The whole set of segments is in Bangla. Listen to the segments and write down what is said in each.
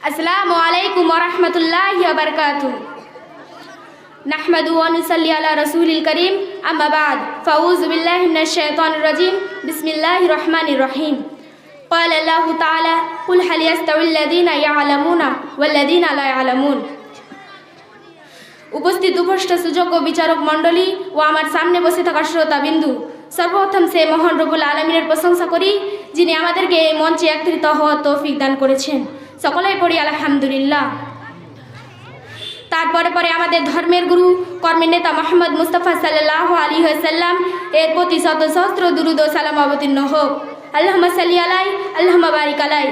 আসসালামু আলাইকুম ওরহমতুল্লাহ বারকাতু نحمد ونصلي على رسول الكريم أما بعد فأعوذ بالله من الشيطان الرجيم بسم الله الرحمن الرحيم قال الله تعالى قل هل يستوي الذين يعلمون والذين لا يعلمون উপস্থিত উপস্থ সুযোগ্য বিচারক মণ্ডলী ও আমার সামনে বসে থাকা শ্রোতা বিন্দু সর্বপ্রথম সে মহান রবুল আলমিনের প্রশংসা করি যিনি আমাদেরকে এই মঞ্চে একত্রিত হওয়ার তৌফিক দান করেছেন সকলেই পড়ি, আলহামদুলিল্লাহ। তারপরে পরে আমাদের ধর্মের গুরু, কর্মের নেতা মোহাম্মদ মুস্তফা সাল্লাহ আলী সাল্লাম এর প্রতি শত সহস্র দুরুদ ও সালাম অবতীর্ণ হোক। আল্লাহমা সাল্লি আলাই আল্লাহমা বারিক আলাই।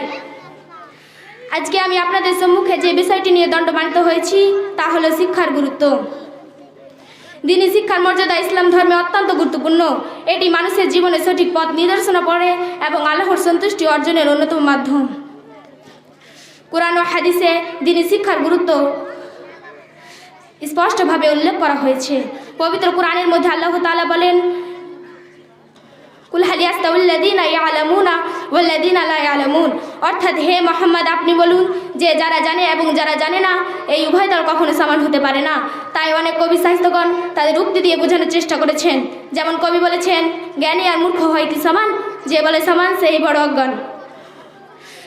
আজকে আমি আপনাদের সম্মুখে যে বিষয়টি নিয়ে দণ্ডমানিত হয়েছি, তা হলো শিক্ষার গুরুত্ব। দিনী শিক্ষার মর্যাদা ইসলাম ধর্মে অত্যন্ত গুরুত্বপূর্ণ, এটি মানুষের জীবনে সঠিক পথ নিদর্শনা পড়ে এবং আল্লাহর সন্তুষ্টি অর্জনের অন্যতম মাধ্যম। কোরআন ও হাদিসে দিনী শিক্ষার গুরুত্ব স্পষ্টভাবে উল্লেখ করা হয়েছে। পবিত্র কোরআনের মধ্যে আল্লাহ তালা বলেন অর্থাৎ হে মোহাম্মদ, আপনি বলুন যে যারা জানে এবং যারা জানে না, এই উভয় দল কখনো সমান হতে পারে না। তাই অনেক কবি সাহিত্যগণ তাদের উক্তি দিয়ে বোঝানোর চেষ্টা করেছেন। যেমন কবি বলেছেন, জ্ঞানী আর মূর্খ হয় কি সমান? যে বলে সমান, সেই বড় অজ্ঞান।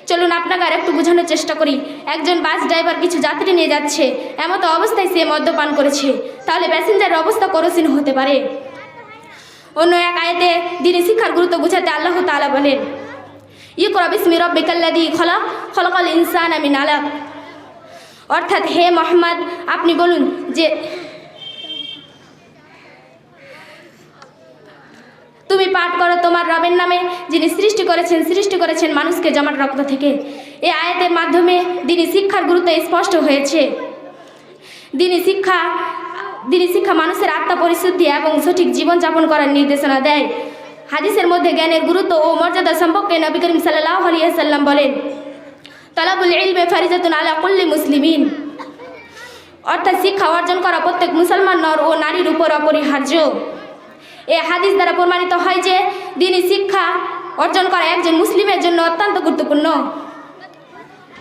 চলুন আপনাকে আর একটু বোঝানোর চেষ্টা করি। একজন বাস ড্রাইভার কিছু যাত্রী নিয়ে যাচ্ছে। এমতো অবস্থায় সে মদ্যপান করেছে। তাহলে প্যাসেঞ্জারের অবস্থা করসীন হতে পারে। অন্য এক আয়াতে দিনে শিক্ষার গুরুত্ব বুঝাতে আল্লাহ তাআলা বলেন ইকরা বিসমি রব্বিকাল্লাযী খলা, খলাকাল ইনসান আমি নালাক অর্থাৎ, হে মোহাম্মদ, আপনি বলুন যে তুমি পাঠ করো তোমার রবের নামে, যিনি সৃষ্টি করেছেন সৃষ্টি করেছেন মানুষকে জমাট রক্ত থেকে। এই আয়াতের মাধ্যমে দিনী শিক্ষার গুরুত্ব স্পষ্ট হয়েছে। দিনী শিক্ষা দিনী শিক্ষা মানুষের আত্মা পরিশুদ্ধি এবং সঠিক জীবনযাপন করার নির্দেশনা দেয়। হাদিসের মধ্যে জ্ঞানের গুরুত্ব ও মর্যাদা সম্পর্কে নবী করিম সাল্লাহ আলিয়া সাল্লাম বলেন, তলাবুল ইলমে ফারিজাতুন আলা কুল্লি মুসলিমিন। অর্থাৎ শিক্ষা অর্জন করা প্রত্যেক মুসলমান নর ও নারীর উপর অপরিহার্য। এ হাদিস দ্বারা প্রমাণিত হয় যে দিনই শিক্ষা অর্জন করা একজন মুসলিমের জন্য অত্যন্ত গুরুত্বপূর্ণ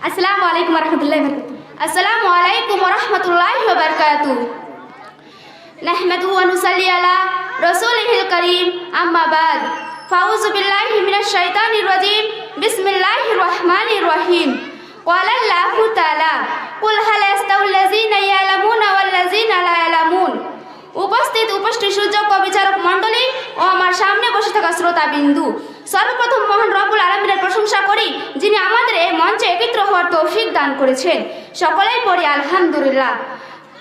আসসালামু আলাইকুম রহমতুল্লাহ আসসালামু আলাইকুম রহমতুল্লাহ বারকাতু نحمده ونصلي على رسوله الكريم أما بعد فأعوذ بالله من الشيطان الرجيم بسم الله الرحمن الرحيم قال الله تعالى قل هل يستوي الذين يعلمون والذين لا يعلمون ও আমার সামনে বসে থাকা শ্রোতা বিন্দু। সর্বপ্রথম মহান রব্বুল আলমীর প্রশংসা করি, যিনি আমাদের এই মঞ্চে একত্র হওয়ার তৌফিক দান করেছেন। সকলেই পড়ি, আলহামদুলিল্লাহ।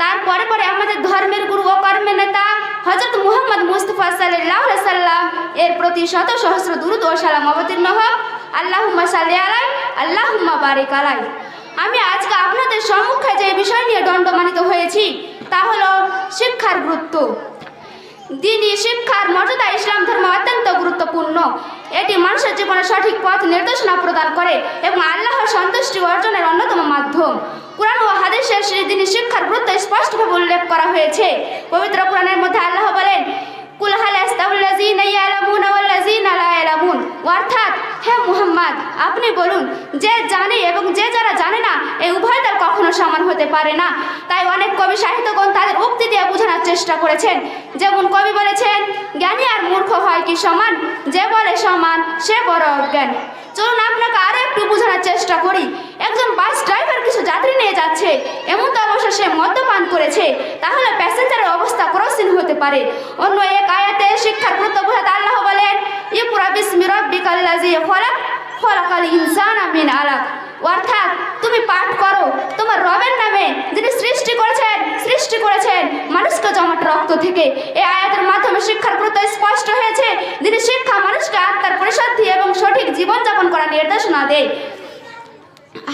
তারপরে পরে আমাদের ধর্মের গুরু ও কর্মের নেতা হজরত মুহাম্মদ মুস্তফা সাল্লাহ সাল্লাম, এর প্রতি শত সহস্র দুরুদ ও সালাম অবতীর্ণ হোক। আল্লাহুম্মা সাল্লি আলাই, আল্লাহুম্মা বারিক আলাই। আমি আজকে আপনাদের সম্মুখে যে বিষয় নিয়ে দণ্ডমানিত হয়েছি, তা হলো শিক্ষার গুরুত্ব। দিনই শিক্ষার মর্যাদা ইসলাম ধর্ম অত্যন্ত গুরুত্বপূর্ণ। এটি মানুষের জীবনে সঠিক পথ নির্দেশনা প্রদান করে এবং আল্লাহর সন্তুষ্টি অর্জনের অন্যতম মাধ্যম। কোরআন ও হাদিসের সেই দিনই শিক্ষার গুরুত্ব স্পষ্টভাবে উল্লেখ করা হয়েছে। পবিত্র কোরআনের মধ্যে আল্লাহ বলেন, কুল হাল আস্তাউল্লাযীনা ইয়ালামুনা ওয়াল্লাযীনা লা ইয়ালামুন। অর্থাৎ হে মুহাম্মদ, আপনি বলুন, যে জানে এবং যে যারা জানে না এই উভয় দল কখনো সমান হতে পারে না। তাই অনেক কবি সাহিত্যগণ তাদের উক্তি দিয়ে বোঝানোর চেষ্টা করেছেন। যেমন কবি বলেছেন, জ্ঞানী আর মূর্খ হয় কি সমান? যে বলে সমান, সে বড় অজ্ঞান। চলুন আপনাকে আরও একটু বোঝানোর চেষ্টা করি। একজন বাস ড্রাইভার কিছু যাত্রী নিয়ে যাচ্ছে। এমন তো অবশ্য সে মদ্যপান করেছে। তাহলে প্যাসেঞ্জারের অবস্থা ক্রসিন হতে পারে। অন্য এক আয়াতে শিক্ষার গুরুত্ব বোঝাতে আল্লাহ বলেন ইকুরা বিসমি রব্বিকাল্লাযী খলাক খলাকাল ইনসানা মিন আলাক। অর্থাৎ তুমি পাঠ করো, তোমার রবের নামে যিনি সৃষ্টি করেছেন সৃষ্টি করেছেন মানুষকে জমাট রক্ত থেকে। এই আয়াতের মাধ্যমে শিক্ষার গুরুত্ব স্পষ্ট হয়েছে, যিনি শিক্ষা মানুষকে আত্মার পরিশুদ্ধি এবং সঠিক জীবনযাপন করার নির্দেশনা দেয়।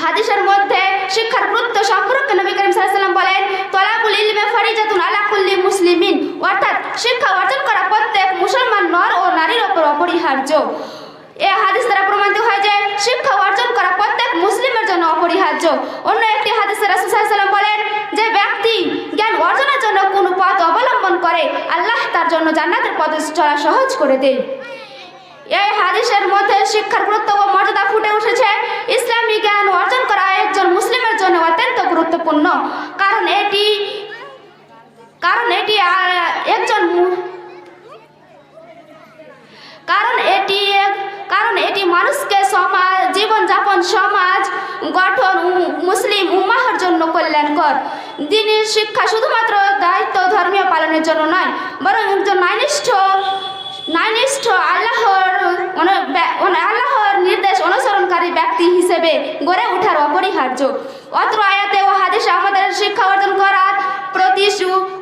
হাদিসের মধ্যে শিক্ষার গুরুত্ব সম্পর্কে নবী করিম সাল্লাল্লাহু বলেন, তলাবুল ইলমে ফরিজাতুন আলা কুল্লি মুসলিমিন। অর্থাৎ শিক্ষা অর্জন করা প্রত্যেক মুসলমান নর ও নারীর ওপর অপরিহার্য। এ হাদিস দ্বারা প্রমাণিত হয় যে শিক্ষা অর্জন করা প্রত্যেক মুসলিমের জন্য অপরিহার্য। অন্য একটি হাদিসে রাসুল সাল্লাম বলেন যে ব্যক্তি জ্ঞান অর্জনের জন্য কোনো পথ অবলম্বন করে, আল্লাহ তার জন্য জান্নাতের পথ চলা সহজ করে দেয়। এই হাদিসের মধ্যে শিক্ষার গুরুত্ব ও মর্যাদা ফুটে উঠেছে। ইসলামী জ্ঞান অর্জন করা একজন মুসলিমের জন্য অত্যন্ত গুরুত্বপূর্ণ। কারণ এটি কারণ এটি আর উ- মুসলিম উম্মাহর জন্য কল্যাণকর। দিনের শিক্ষা শুধুমাত্র দায়িত্ব ধর্মীয় পালনের জন্য নয়, বরং একজন নাইনিষ্ঠ নাইনিষ্ঠ আল্লাহর আল্লাহর নির্দেশ অনুসরণকারী ব্যক্তি হিসেবে গড়ে ওঠার অপরিহার্য। অত্র আয়াতে ও হাদিসে আমাদের শিক্ষা অর্জন করার প্রতি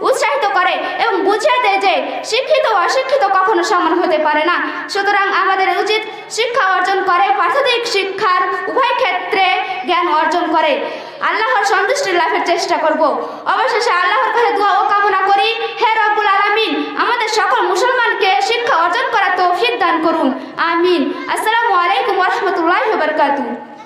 উৎসাহিত করে এবং বুঝিয়ে দেয় যে শিক্ষিত অশিক্ষিত কখনো সমান হতে পারে না। সুতরাং আমাদের উচিত শিক্ষা অর্জন করে পার্থদিক শিক্ষার উভয় ক্ষেত্রে জ্ঞান অর্জন করে। আল্লাহর সন্তুষ্টি লাভের চেষ্টা করব। অবশেষে আল্লাহর কাছে দোয়া ও কামনা করি, হে রব্বুল আলামিন, আমাদের সকল মুসলমানকে শিক্ষা অর্জন করার তৌফিক দান করুন। আমিন। আসসালামু আলাইকুম ওয়া রাহমাতুল্লাহি ওয়া বারাকাতুহু।